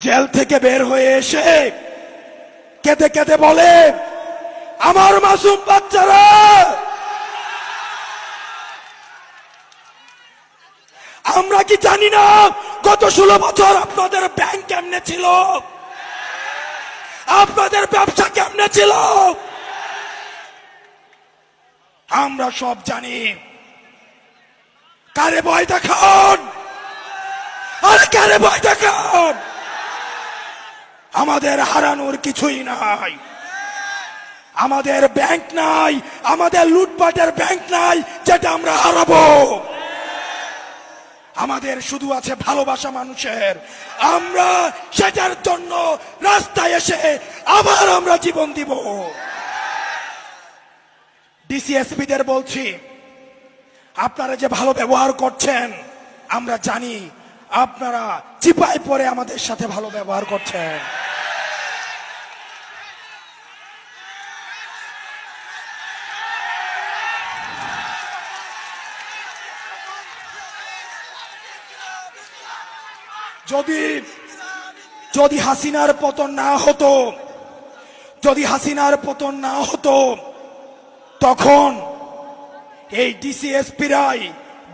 Jail থেকে বের হয়ে এসে কেঁদে কেঁদে বলে, আমার মাসুম বাচ্চারা, আমরা কি জানি না গত ষোলো বছর আপনাদের ব্যাংক কেমনে ছিল? আপনাদের ব্যবসা কেমনে ছিল? আমরা সব জানি। কারে ভয় দেখান? আরে কারে ভয় দেখান? আমাদের হারানোর কিছুই নাই। আমাদের ব্যাংক নাই, আমাদের লুটপাটের ব্যাংক নাই, যেটা আমরা হারাবো। আমাদের শুধু আছে ভালোবাসা মানুষের। আমরা সেটার জন্য রাস্তায় এসে আবার আমরা জীবন দিব। ডিসিএসপিদের বলছি, আপনারা যে ভালো ব্যবহার করছেন, আমরা জানি আপনারা চিপায় পরে আমাদের সাথে ভালো ব্যবহার করছেন। যদি যদি হাসিনার পতন না হতো, যদি হাসিনার পতন না হতো, তখন এই ডিসিএসপিরাই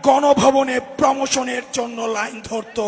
গণভবনে প্রমোশনের জন্য লাইন ধরতো।